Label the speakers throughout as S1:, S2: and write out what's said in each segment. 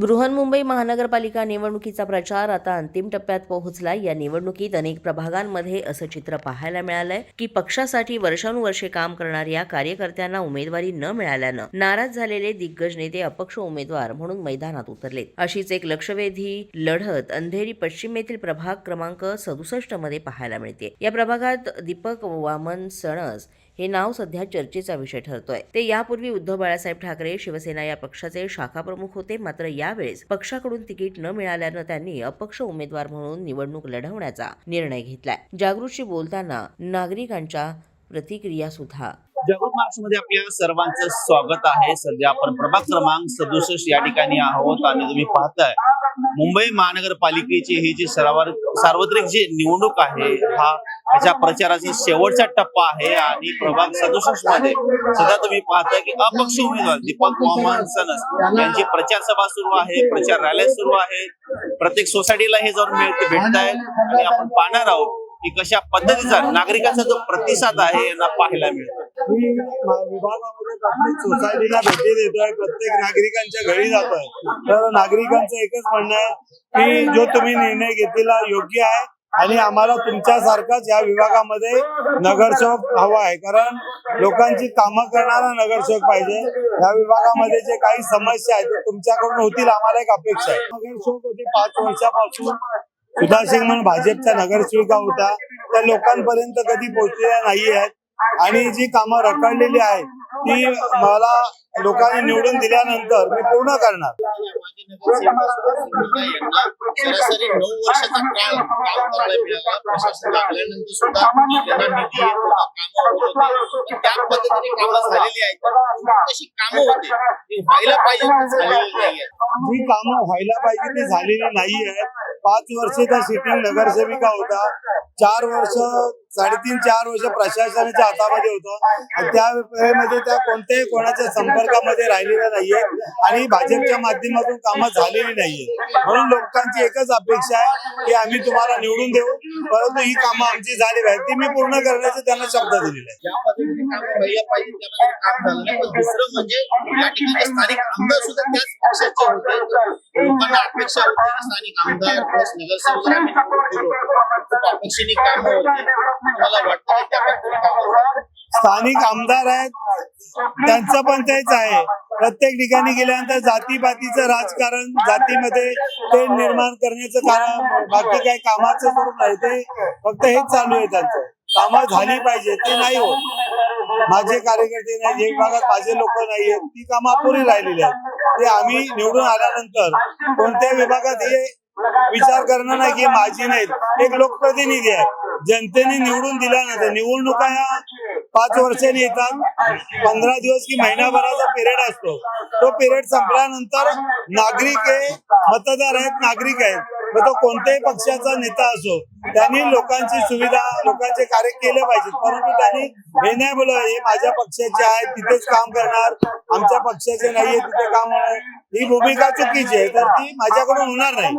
S1: बृहन्मुंबई महानगरपालिका निवडणुकीचा प्रचार आता अंतिम टप्प्यात पोहोचलाय. या निवडणुकीत अनेक प्रभागांमध्ये असं चित्र पाहायला मिळालंय की पक्षासाठी वर्षानुवर्षे काम करणाऱ्या कार्यकर्त्यांना उमेदवारी न मिळाल्यानं नाराज झालेले दिग्गज नेते अपक्ष उमेदवार म्हणून मैदानात उतरले अशीच एक लक्षवेधी लढत अंधेरी पश्चिमेतील प्रभाग क्रमांक सदुसष्टमध्ये पाहायला मिळते. या प्रभागात दीपक वामन सणस हे नाव सध्या चर्चेचा विषय ठरतोय. ते यापूर्वी उद्धव बाळासाहेब ठाकरे शिवसेना या पक्षाचे शाखा प्रमुख होते. मात्र यावेळेस पक्षाकडून तिकीट न मिळाल्यानं त्यांनी अपक्ष उमेदवार म्हणून निवडणूक लढवण्याचा निर्णय घेतलाय. जागृतशी बोलताना नागरिकांच्या प्रतिक्रिया सुद्धा
S2: जगत महाराष्ट्रामध्ये आपल्या सर्वांचं स्वागत आहे. सध्या आपण प्रभाग क्रमांक सदुसष्ट या ठिकाणी आहोत आणि तुम्ही पाहताय मुंबई महानगरपालिकेची ही जी सार्वत्रिक जी निवडणूक आहे हा याच्या प्रचाराचा शेवटचा टप्पा आहे आणि प्रभाग सदुसष्टमध्ये सध्या तुम्ही पाहताय की अपक्ष उमेदवार दीपक मोहम्मद सनस यांची प्रचार सभा सुरू आहे प्रचार रॅली सुरू आहे. प्रत्येक सोसायटीला हे जाऊन मिळते भेटतायत. आणि आपण पाहणार आहोत की कशा पद्धतीचा नागरिकांचा जो प्रतिसाद आहे यांना पाहायला मिळतो.
S3: मी विभागामध्ये प्रत्येक सोसायटीला भेटी देतोय प्रत्येक नागरिकांच्या घरी जातोय. तर नागरिकांचं एकच म्हणणं आहे की जो तुम्ही निर्णय घेतलेला योग्य आहे आणि आम्हाला तुमच्यासारखाच या विभागामध्ये नगरसेवक हवा आहे. कारण लोकांची कामं करणारा नगरसेवक पाहिजे. या विभागामध्ये जे काही समस्या आहेत ते तुमच्याकडून होतील आम्हाला एक अपेक्षा आहे. नगरसेवक होते पाच वर्षापासून. सुधा सिंग म्हणून भाजपचा नगरसेविका होता. त्या लोकांपर्यंत कधी पोहोचलेल्या नाही आहेत आणि जी कामं रखडलेली आहेत ती मला लोकांनी निवडून दिल्यानंतर मी पूर्ण करणार.
S2: सरासरी नऊ वर्षाचा काळ काम करायला मिळाला. प्रशासन लागल्यानंतर सुद्धा त्यांना निधी येत होता, कामं होत. होती. पण त्या पद्धतीने कामं झालेली आहेत. तशी कामं होते. ती व्हायला पाहिजे ती झालेली नाही आहेत.
S3: जी कामं व्हायला पाहिजे ती झालेली नाही आहेत. पाच वर्ष त्या सिटिंग नगरसेविका होता. चार वर्ष साडेतीन चार वर्ष प्रशासनाच्या हातामध्ये होतं. त्या वेळेमध्ये त्या कोणत्याही कोणाच्या संपर्कामध्ये राहिलेल्या नाहीये आणि भाजपच्या माध्यमातून कामं झालेली नाहीये. म्हणून लोकांची एकच अपेक्षा आहे की आम्ही तुम्हाला निवडून देऊ. परंतु ही कामं आमची झाली पाहिजे ती मी पूर्ण करण्याचे त्यांना शब्द दिलेला आहे.
S2: स्थानिक आमदार मला वाटतं त्या पद्धतीने
S3: स्थानिक आमदार आहेत. त्यांचं पण तेच आहे. प्रत्येक ठिकाणी गेल्यानंतर जातीपातीचं राजकारण जातीमध्ये ते निर्माण करण्याचं कारण बाकी काही कामाचं करून नाही. ते फक्त हेच चालू आहे त्यांचं. कामं झाली पाहिजे ते नाही होत. माझे कार्यकर्ते नाही एक विभागात माझे लोक नाही आहेत ती कामं अपुरी राहिलेली आहेत. ते आम्ही निवडून आल्यानंतर कोणत्या विभागात हे विचार करणं नाही की माझी नाहीत. एक लोकप्रतिनिधी आहे. जनतेने निवडून दिल्यानंतर निवडणुका ह्या पाच वर्षांनी येतात. पंधरा दिवस की महिनाभराचा पिरियड असतो. तो पिरियड संपल्यानंतर नागरिक आहे मतदार आहेत नागरिक आहेत. मग तो कोणत्याही पक्षाचा नेता असो त्यांनी लोकांची सुविधा लोकांचे कार्य केले पाहिजेत. परंतु त्यांनी हे नाही बोल हे माझ्या पक्षाचे आहेत तिथेच काम करणार. आमच्या पक्षाचे नाहीये तिथे काम होणार. ही भूमिका चुकीची आहे तर ती माझ्याकडून होणार नाही.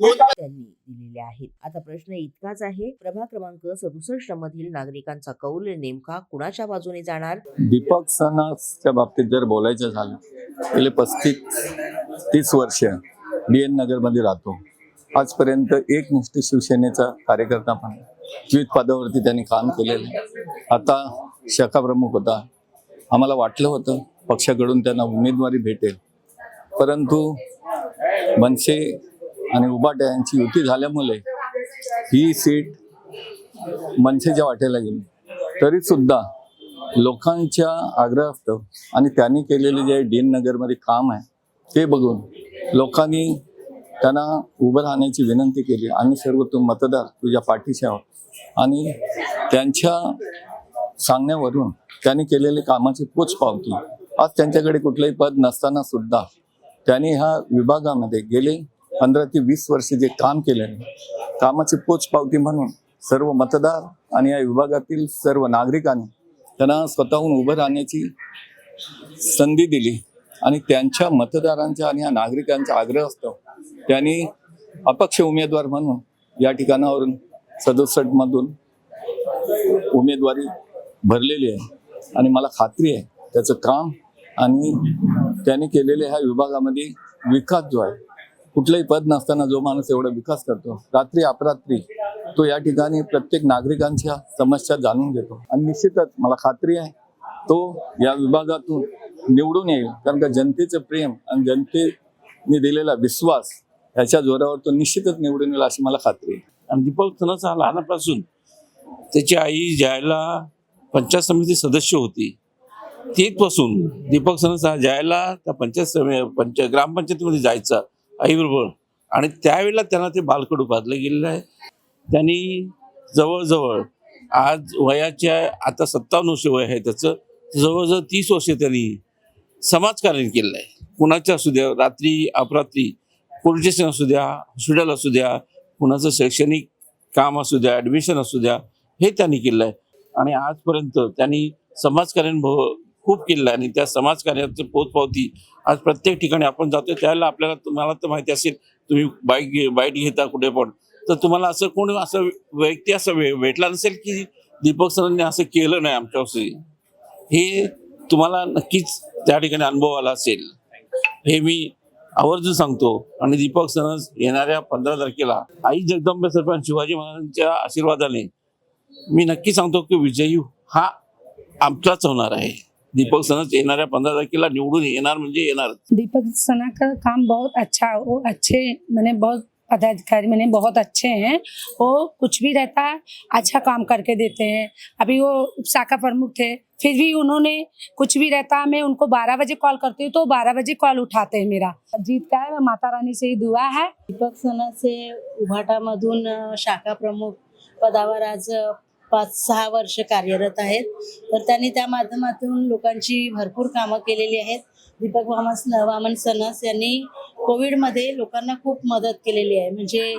S1: त्यांनी दिलेले आहेत. आता प्रश्न इतकाच आहे प्रभाग क्रमांक सदुसष्ट मधील नागरिकांचा कौल नेमका कुणाच्या बाजूने जाणार?
S4: दीपक सणाच्या बाबतीत जर बोलायचं झालं गेले पस्तीस तीस वर्ष डी एन नगरमध्ये राहतो. आजपर्यंत एक निष्ठ शिवसेनेचा कार्यकर्ता पण विविध पदावरती त्यांनी काम केलेलं आता शाखा प्रमुख होता. आम्हाला वाटलं होतं पक्षाकडून त्यांना उमेदवारी भेटेल. परंतु मनसे आणि उबाटे यांची युती झाल्यामुळे ही सीट मनसेच्या वाटेला गेली. तरी सुद्धा लोकांच्या आग्रहास्तव आणि त्यांनी केलेले जे डीन नगरमध्ये काम आहे ते बघून लोकांनी त्यांना उभं राहण्याची विनंती केली. आम्ही सर्व तो मतदार तुझ्या पाठीशी आहोत. आणि त्यांच्या सांगण्यावरून त्यांनी केलेले कामाची पोच पावती. आज त्यांच्याकडे कुठलंही पद नसताना सुद्धा त्यांनी ह्या विभागामध्ये गेले पंधरा ते वीस वर्ष जे काम केलेले कामाची पोच पावती म्हणून सर्व मतदार आणि या विभागातील सर्व नागरिकांनी त्यांना स्वतःहून उभं राहण्याची संधी दिली. आणि त्यांच्या मतदारांच्या आणि या नागरिकांचा आग्रह असतो त्यांनी अपक्ष उमेदवार म्हणून या ठिकाणावरून सदुसष्ट मधून उमेदवारी भरलेली आहे. आणि मला खात्री आहे त्याचं काम आणि त्याने केलेले ह्या विभागामध्ये विकास जो आहे कुठलंही पद नसताना जो माणूस एवढा विकास करतो रात्री अपरात्री तो या ठिकाणी प्रत्येक नागरिकांच्या समस्या जाणून घेतो. आणि निश्चितच मला खात्री आहे तो या विभागातून निवडून येईल कारण का जनतेचं प्रेम आणि जनतेने दिलेला विश्वास त्याच्या जोरावर तो निश्चितच निवडून येईल अशी मला खात्री आहे.
S5: आणि दीपक थनस हा त्याची आई ज्याला पंचायत समिती सदस्य होती. तिथपासून दीपक सनस हा ज्याला त्या पंचायत समिती पंच ग्रामपंचायतीमध्ये जायचा आईबरोबर. आणि त्यावेळेला त्यांना ते बालकडू बांधलं गेलेलं आहे. त्यांनी जवळजवळ आज वयाच्या आता सत्तावन्न वर्ष वय आहे त्याचं जवळजवळ तीस वर्ष त्यांनी समाजकार्य केलेलं आहे. कुणाच्या असू द्या रात्री अपरात्री पोलीस स्टेशन असू द्या हॉस्पिटल असू द्या कुणाचं शैक्षणिक काम असू द्या ॲडमिशन असू द्या हे त्यांनी केलं आहे. आणि आजपर्यंत त्यांनी समाजकार्य भ- खूप केलं आहे आणि त्या समाजकार्याचं पोचपावती आज प्रत्येक ठिकाणी आपण जातो त्यावेळेला आपल्याला तुम्हाला तर माहिती असेल तुम्ही बाईक घे- बाईट घेता कुठे पण. तर तुम्हाला असं कोणी असं व्यक्ती असं भेटला नसेल की दीपक सरांनी असं केलं नाही आमच्यावर हे तुम्हाला नक्कीच त्या ठिकाणी अनुभव आला असेल. हे मी आवर्जून सांगतो. आणि दीपक सणस येणाऱ्या पंधरा तारखेला आई जगदंबे सरपंच शिवाजी महाराजांच्या आशीर्वादाने मी नक्की सांगतो की विजयी हा आमचाच होणार आहे. दीपक सनस येणाऱ्या पंधरा तारखेला निवडून येणार म्हणजे येणार.
S6: दीपक सना का काम बहुत अच्छा वो अच्छे मैंने बहुत पदाधिकारी मैंने बहुत अच्छे हैं। वो कुछ भी रहता है अच्छा काम करके देते हैं। अभी वो शाखा प्रमुख थे फिर भी उन्होंने कुछ भी रहता मैं उनको बारह बजे कॉल करती हूँ तो बारह बजे कॉल उठाते हैं मेरा। जीत का है माता रानी से ही दुआ है।
S7: दीपक सणाचे उभाटामधून अ, शाखा प्रमुख पदावर आज पाच सहा वर्ष कार्यरत आहेत. तर त्यांनी त्या माध्यमातून लोकांची भरपूर कामं केलेली आहेत. दीपक वामन वामन सनस यांनी कोविडमध्ये लोकांना खूप मदत केलेली आहे. म्हणजे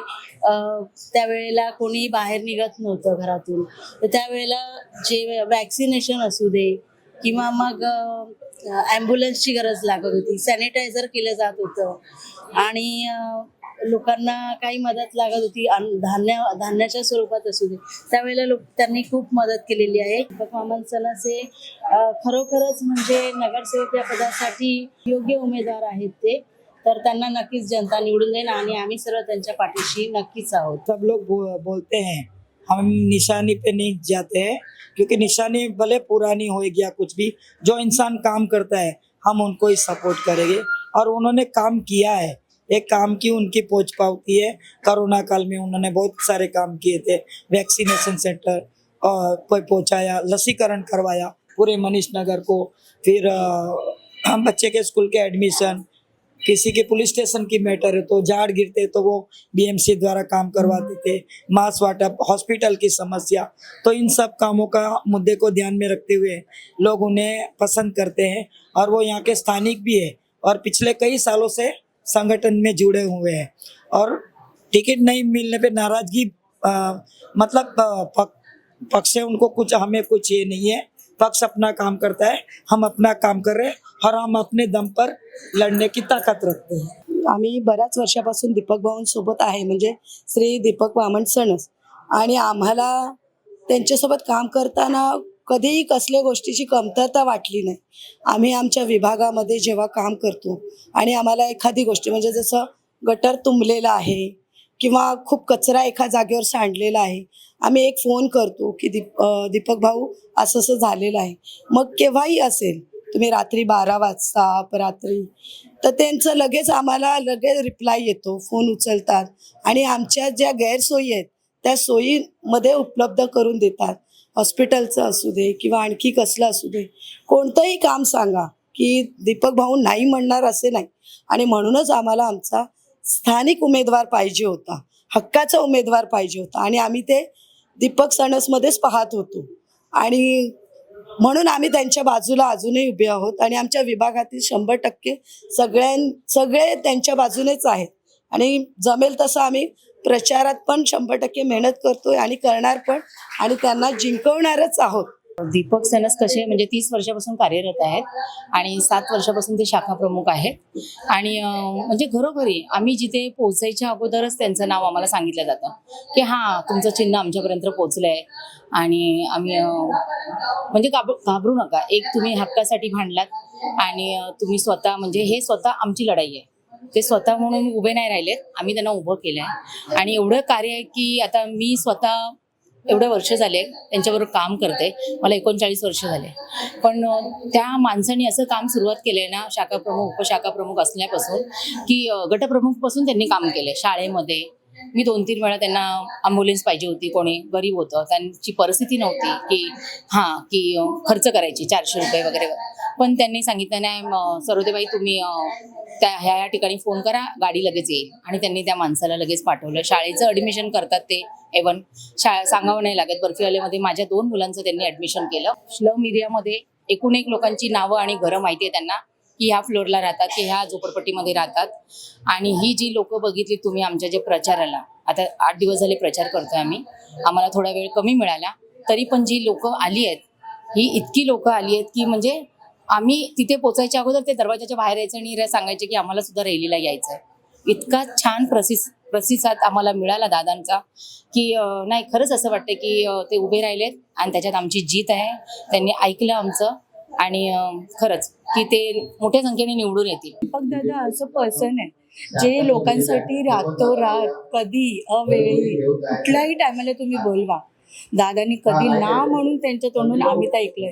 S7: त्यावेळेला कोणी बाहेर निघत नव्हतं घरातून. तर त्यावेळेला जे वॅक्सिनेशन असू दे किंवा मग ॲम्ब्युलन्सची गरज लागत होती. सॅनिटायझर केलं जात होतं. आणि लोकांना काही मदत लागत होती. धान्य धान्याच्या स्वरूपात असू दे. त्यावेळेला लोक त्यांनी खूप मदत केलेली आहे. दीपक वामन सणाचे खरोखरच म्हणजे नगरसेवक या पदासाठी योग्य उमेदवार आहेत ते. तर त्यांना नक्कीच जनता निवडून देईल आणि आम्ही सर्व त्यांच्या पाठीशी नक्कीच आहोत.
S8: सब लोग बो, बोलते हैं। हम निशानी पे नहीं जाते हैं क्योंकि निशानी भले पुरानी हो गया कुछ भी जो इंसान काम करता है हम उनको ही सपोर्ट करेंगे। और उन्होंने काम किया है। एक काम की उनकी पहुँच पाती है। कोरोना काल में उन्होंने बहुत सारे काम किए थे। वैक्सीनेशन सेंटर कोई पहुँचाया लसीकरण करवाया पूरे मनीष नगर को। फिर अ, बच्चे के स्कूल के एडमिशन किसी के पुलिस स्टेशन की मैटर है तो झाड़ गिरते तो वो बीएमसी द्वारा काम करवाते थे। मास वाटप हॉस्पिटल की समस्या। तो इन सब कामों का मुद्दे को ध्यान में रखते हुए लोग उन्हें पसंद करते हैं और वो यहाँ के स्थानिक भी है और पिछले कई सालों से संगठन में जुड़े हुए हैं। और टिकट नहीं मिलने पे नाराज़गी मतलब पक- पक्ष से उनको कुछ, हमें कुछ ये नहीं है। पक्ष अपना काम करता है हम अपना काम कर रहे हैं और हम अपने दम पर लड़ने की ताकत रखते हैं।
S9: आम्ही बऱ्याच वर्षापासून दीपक भाऊंसोबत आहे म्हणजे श्री दीपक वामन सणस. आणि आम्हाला त्यांच्यासोबत काम करताना कधीही कसल्या गोष्टीची कमतरता वाटली नाही. आम्ही आमच्या विभागामध्ये जेव्हा काम करतो आणि आम्हाला एखादी गोष्ट म्हणजे जसं गटर तुंबलेलं आहे किंवा खूप कचरा एका जागेवर सांडलेला आहे. आम्ही एक फोन करतो की दीप दीपक भाऊ असं असं झालेलं आहे. मग केव्हाही असेल तुम्ही रात्री बारा वाजता अपरात्री तर त्यांचं लगेच आम्हाला लगेच रिप्लाय येतो फोन उचलतात आणि आमच्या ज्या गैरसोयी आहेत त्या सोयीमध्ये उपलब्ध करून देतात. हॉस्पिटलचं असू दे किंवा आणखी कसलं असू दे. कोणतंही काम सांगा की दीपक भाऊ नाही म्हणणार असे नाही. आणि म्हणूनच आम्हाला आमचा स्थानिक उमेदवार पाहिजे होता. हक्काचा उमेदवार पाहिजे होता. आणि आम्ही ते दीपक सणसमध्येच पाहत होतो. आणि म्हणून आम्ही त्यांच्या बाजूला अजूनही उभे आहोत. आणि आमच्या विभागातील शंभर टक्के सगळ्यां सगळे त्यांच्या बाजूनेच आहेत. आणि जमेल तसं आम्ही प्रचारात पण शंभर टक्के मेहनत करतोय आणि करणार पण. आणि त्यांना जिंकवणारच आहोत.
S7: दीपक सनस कसे म्हणजे तीस वर्षापासून कार्यरत आहेत आणि सात वर्षापासून ते शाखा प्रमुख आहेत. आणि म्हणजे घरोघरी आम्ही जिथे पोहोचायच्या अगोदरच त्यांचं नाव आम्हाला सांगितलं जातं की हां तुमचं चिन्ह आमच्यापर्यंत पोहोचलं आहे आणि आम्ही म्हणजे घाबरू घाबरू नका. एक तुम्ही हक्कासाठी भांडलात आणि तुम्ही स्वतः म्हणजे हे स्वतः आमची लढाई आहे.
S10: ते स्वतः म्हणून उभे नाही राहिलेत. आम्ही त्यांना उभं केलं आहे आणि एवढं कार्य आहे की आता मी स्वतः एवढे वर्ष झाले त्यांच्याबरोबर काम करते. मला एकोणचाळीस वर्ष झाले. पण त्या माणसांनी असं काम सुरुवात केलंय ना शाखा प्रमुख उपशाखा प्रमुख असल्यापासून की गटप्रमुखपासून त्यांनी काम केलंय शाळेमध्ये मी दोन तीन वेळा त्यांना ॲम्ब्युलन्स पाहिजे होती कोणी गरीब होतं त्यांची परिस्थिती नव्हती की हां की खर्च करायची चारशे रुपये वगैरे. पण त्यांनी सांगितलं नाही सरोदेबाई तुम्ही त्या ह्या ह्या ठिकाणी फोन करा गाडी लगेच येईल. आणि त्यांनी त्या माणसाला लगेच पाठवलं. शाळेचं ॲडमिशन करतात ते एवन शाळा सांगावं नाही लागत. बर्फीवाल्यामध्ये माझ्या दोन मुलांचं त्यांनी ॲडमिशन केलं. स्लम एरियामध्ये एकूण एक लोकांची नावं आणि घरं माहिती आहे त्यांना. की ह्या फ्लोअरला राहतात की ह्या झोपडपट्टीमध्ये राहतात. आणि ही जी लोक बघितली तुम्ही आमच्या जे प्रचाराला आता आठ दिवस झाले प्रचार करतोय आम्ही. आम्हाला थोडा वेळ कमी मिळाला तरी पण जी लोक आली आहेत ही इतकी लोक आली आहेत की म्हणजे आम्ही तिथे पोचायच्या अगोदर ते दरवाजाच्या बाहेर यायचं आणि सांगायचे की आम्हाला सुद्धा रॅलीला यायचं आहे इतका छान प्रसिस प्रतिसाद आम्हाला मिळाला दादांचा की नाही खरंच असं वाटतं की ते उभे राहिलेत आणि त्याच्यात आमची जीत आहे. त्यांनी ऐकलं आमचं आणि खरंच की ते मोठ्या संख्येने निवडून येतील.
S6: दीपक दादा असं पर्सन आहे. जे लोकांसाठी रातोरात कधी अवेळी कुठल्याही टायमाला तुम्ही बोलवा. दादानी कधी ना म्हणून त्यांच्या तोंडून आम्ही तर ऐकलंय.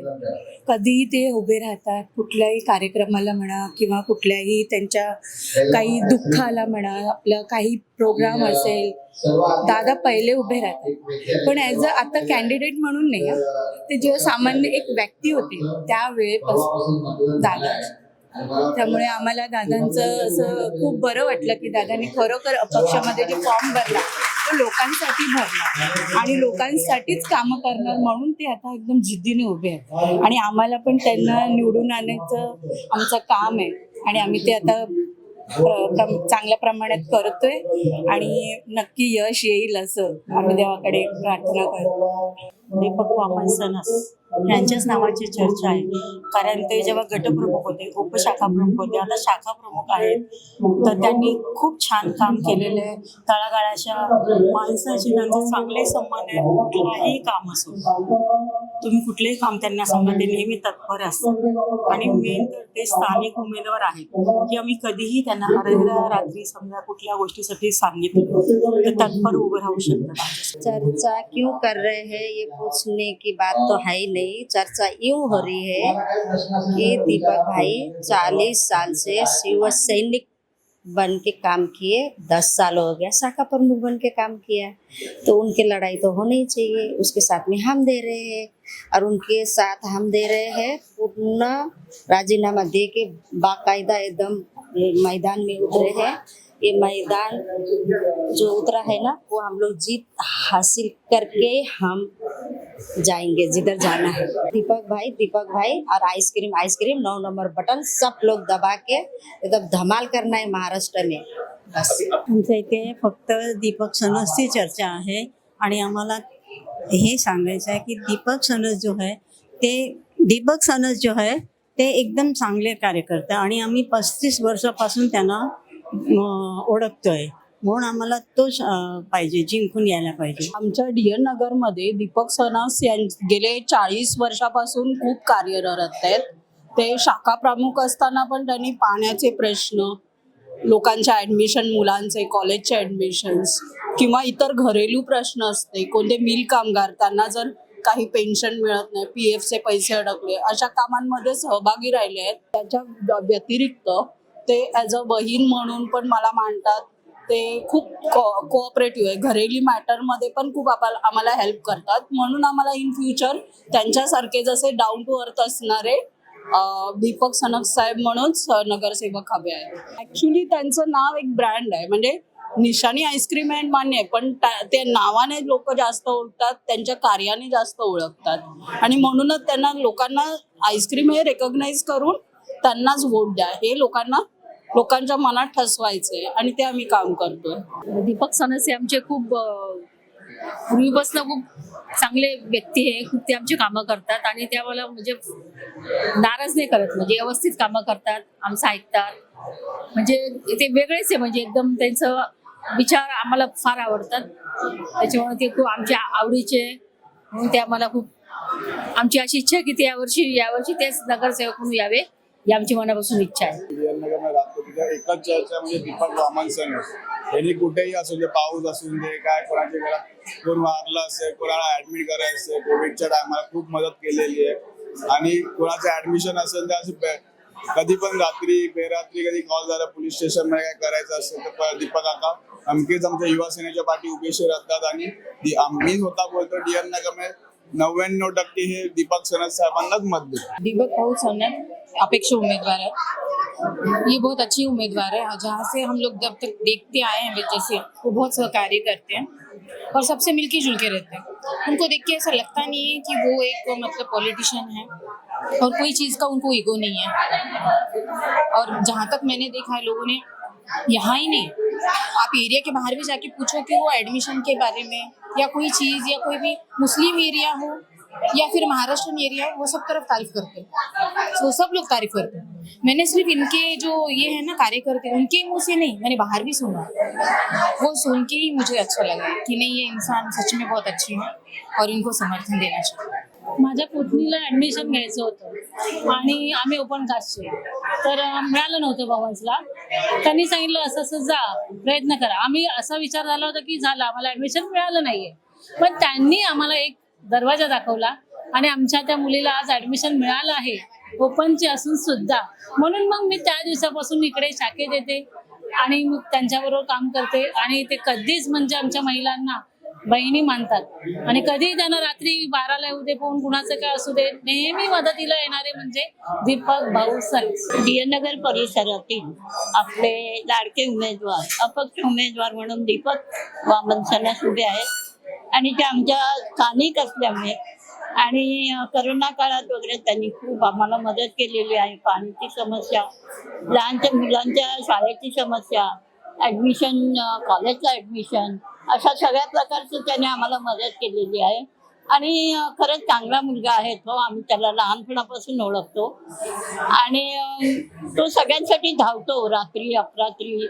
S6: कधीही ते उभे राहतात कुठल्याही कार्यक्रमाला म्हणा किंवा कुठल्याही त्यांच्या काही दुःखाला म्हणा आपलं काही प्रोग्राम असेल दादा पहिले उभे राहतात. पण ॲज अ आता कॅन्डिडेट म्हणून नाही. ते जेव्हा सामान्य एक व्यक्ती होते त्या वेळेपासून दादा. त्यामुळे आम्हाला दादांचं असं खूप बरं वाटलं की दादांनी खरोखर अपक्षामध्ये जे फॉर्म भरला तो लोकांसाठी भरला आणि लोकांसाठीच कामं करणार म्हणून ते आता एकदम जिद्दीने उभे आहेत. आणि आम्हाला पण त्यांना निवडून आणायचं आमचं काम आहे. आणि आम्ही ते आता चांगल्या प्रमाणात करतोय. आणि नक्की यश येईल असं आम्ही देवाकडे प्रार्थना करतो.
S11: दीपक वामन सनस यांच्याच नावाची चर्चा आहे. कारण ते जेव्हा गटप्रमुख होते उपशाखा प्रमुख होते आता शाखा प्रमुख आहेत तर त्यांनी खूप छान काम केलेलं आहे. तळागाळाच्या माणसाशी त्यांचे चांगले संबंध आहेत कुठलाही काम असो तुम्ही कुठलेही काम त्यांना सांगा ते नेहमी तत्पर असतात आणि मेन तर ते स्थानिक उमेदवार आहेत की आम्ही कधीही त्यांना हरहर रात्री समजा कुठल्या गोष्टीसाठी सांगितलं तर तत्पर उभं राहू शकतात
S9: चर्चा क्यों कर रहे हैं? ये पूछने की बात तो है ही नहीं। चर्चा यूँ हो रही है कि दीपक भाई चालीस साल से शिव सैनिक बन के काम किए, दस साल हो गया शाखा प्रमुख बन के काम किया। तो उनकी लड़ाई तो होनी चाहिए, उसके साथ में हम दे रहे हैं और उनके साथ हम दे रहे हैं पूर्ण राजीनामा दे के बाकायदा एकदम मैदान में उतरे हैं। ये मैदान जो उतरा है ना, वो हम लोग जीत हासिल करके हम जाएंगे जिधर जाना है। दीपक भाई दीपक भाई और आइसक्रीम आइसक्रीम नौ नंबर बटन सब लोग दबा के एकदम धमाल करना है महाराष्ट्र में। बस।
S11: आमच्या इथे फक्त दीपक सणसची चर्चा आहे आणि आम्हाला हे सांगायचं आहे की दीपक सनस जो है ते दीपक सनस जो है ते एकदम चांगले कार्यकर्ते आणि आम्ही पस्तीस वर्षापासून त्यांना ओळखतोय. म्हणून आम्हाला तो पाहिजे जिंकून यायला पाहिजे.
S12: आमच्या डी एन नगरमध्ये दीपक सनास यां गेले चाळीस वर्षापासून खूप कार्यरत आहेत. ते शाखा प्रमुख असताना पण त्यांनी पाण्याचे प्रश्न लोकांच्या ॲडमिशन मुलांचे कॉलेजचे ॲडमिशन्स किंवा इतर घरेलू प्रश्न असते कोणते मिल कामगार त्यांना जर काही पेन्शन मिळत नाही पी एफचे पैसे अडकले अशा कामांमध्ये सहभागी राहिले आहेत. त्याच्या व्यतिरिक्त ते ॲज अ बहीण म्हणून पण मला मांडतात ते खूप को कोऑपरेटिव्ह आहे. घरेली मॅटरमध्ये पण खूप आपल्याला आम्हाला हेल्प करतात. म्हणून आम्हाला इन फ्युचर त्यांच्यासारखे जसे डाऊन टू अर्थ असणारे दीपक सनक साहेब म्हणून नगरसेवक हवे आहेत. ॲक्च्युली त्यांचं नाव एक ब्रँड आहे. म्हणजे निशाणी आईस्क्रीम अँड मान्य आहे. पण त्या- ते नावाने लोक जास्त ओळखतात त्यांच्या कार्याने जास्त ओळखतात. आणि म्हणूनच त्यांना लोकांना आईस्क्रीम हे रेकग्नाइज करून त्यांनाच वोट द्या. हे लोकांना लोकांच्या मनात ठसवायचंय आणि ते आम्ही काम करतोय.
S10: दीपक सनसे आमचे खूप पूर्वीपासून खूप चांगले व्यक्ती आहे खूप ते आमचे कामं करतात आणि ते आम्हाला म्हणजे नाराज नाही करत म्हणजे व्यवस्थित कामं करतात आमचं ऐकतात. म्हणजे ते वेगळेच आहे म्हणजे एकदम त्यांचं विचार आम्हाला फार आवडतात. त्याच्यामुळे ते खूप आमच्या आवडीचे. म्हणून ते आम्हाला खूप आमची अशी इच्छा आहे की ते यावर्षी यावर्षी तेच नगरसेवक म्हणून यावे ही आमची मनापासून इच्छा आहे.
S13: तर एकच चर्चा म्हणजे दीपक वामन सण यांनी कुठेही असू दे पाऊस असू दे काय कोणाच्या घरात कोण वारलं असेल कोणाला ऍडमिट करायचं असेल कोविडच्या टायमाला खूप मदत केलेली आहे. आणि कोणाचं ऍडमिशन असेल तर असं कधी पण रात्री बेरात्री कधी कॉल झाला पोलीस स्टेशनमध्ये काय करायचं असेल तर दीपक आता अमकेच आमच्या युवा सेनेच्या पाठी उभेशी राहतात. आणि आम्ही मी स्वतः बोलतो डीएन नगरमध्ये नव्याण्णव टक्के हे दीपक सनद साहेबांनाच मत
S6: दीपक भाऊ सनत अपेक्षा उमेदवार है ये बहुत अच्छी उम्मीदवार है और जहाँ से हम लोग जब तक देखते आए हैं बच्चे से, वो बहुत सहकार्य करते हैं और सबसे मिलके जुल के रहते हैं। उनको देख के ऐसा लगता नहीं है कि वो एक मतलब पॉलिटिशियन है और कोई चीज़ का उनको ईगो नहीं है। और जहाँ तक मैंने देखा है लोगों ने, यहाँ ही नहीं। आप एरिया के बाहर भी जाके पूछो कि वो एडमिशन के बारे में या कोई चीज़ या कोई भी मुस्लिम एरिया हो या फिर महाराष्ट्र एरिया हो, वो सब तरफ़ तारीफ़ करते हैं। वो सब लोग तारीफ़ करते हैं। मैंने सिर्फ इनके जो ये है ना कार्यकर्ते उनके मुँह से नहीं मैंने बाहर भी सुना। वो सुन के ही मुझे अच्छा लगा कि नहीं ये इंसान सच में बहुत अच्छे हैं और इनको समर्थन देना चाहिए।
S14: माझ्या पुतणीला ऍडमिशन घ्यायचं होतं आणि आम्ही ओपन कास्टचे तर मिळालं नव्हतं भवन्सला त्यांनी सांगितलं असं असं जा प्रयत्न करा. आम्ही असा विचार झाला होता की झालं आम्हाला ऍडमिशन मिळालं नाहीये. पण त्यांनी आम्हाला एक दरवाजा दाखवला आणि आमच्या त्या मुलीला आज ऍडमिशन मिळालं आहे. ओपनचे असून सुद्धा. म्हणून मग मी त्या दिवसापासून इकडे शाखेत येते आणि मग त्यांच्याबरोबर काम करते. आणि ते कधीच म्हणजे आमच्या महिलांना बहिणी मानतात. आणि कधीही त्यांना रात्री बाराला येऊ दे फोन कुणाचं काय असू दे नेहमी मदतीला येणारे म्हणजे दीपक भाऊ सर.
S15: नगर परिसरातील आपले लाडके उमेदवार अपक्ष उमेदवार म्हणून दीपक वामन सणस उभे आहेत. आणि ते आमच्या स्थानिक असल्यामुळे आणि करोना काळात वगैरे त्यांनी खूप आम्हाला मदत केलेली आहे. पाण्याची समस्या लहानच्या मुलांच्या शाळेची समस्या ॲडमिशन कॉलेजचं ॲडमिशन अशा सगळ्या प्रकारचं त्याने आम्हाला मदत केलेली आहे. आणि खरंच चांगला मुलगा आहे तो आम्ही त्याला लहानपणापासून ओळखतो. आणि तो सगळ्यांसाठी धावतो रात्री अपरात्री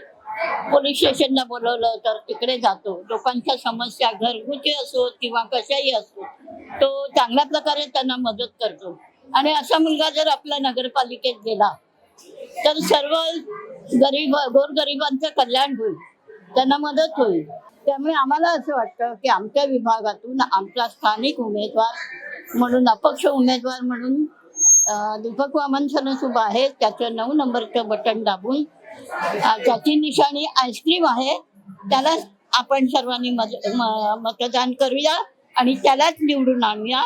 S15: पोलीस स्टेशनला बोलवलं तर तिकडे जातो. लोकांच्या समस्या घरगुती असो किंवा कशाही असो तो चांगल्या प्रकारे त्यांना मदत करतो. आणि असा मुलगा जर आपल्या नगरपालिकेत गेला तर सर्व गरीब गोरगरिबांचं कल्याण होईल. त्यांना मदत होईल. त्यामुळे आम्हाला असं वाटतं की आमच्या विभागातून आमचा स्थानिक उमेदवार म्हणून अपक्ष उमेदवार म्हणून दीपक वामन सणस उभा आहे. त्याचं नऊ नंबरचं बटन दाबून ज्याची निशाणी आईस्क्रीम आहे त्यालाच आपण सर्वांनी मत मतदान करूया आणि त्यालाच निवडून आणूया.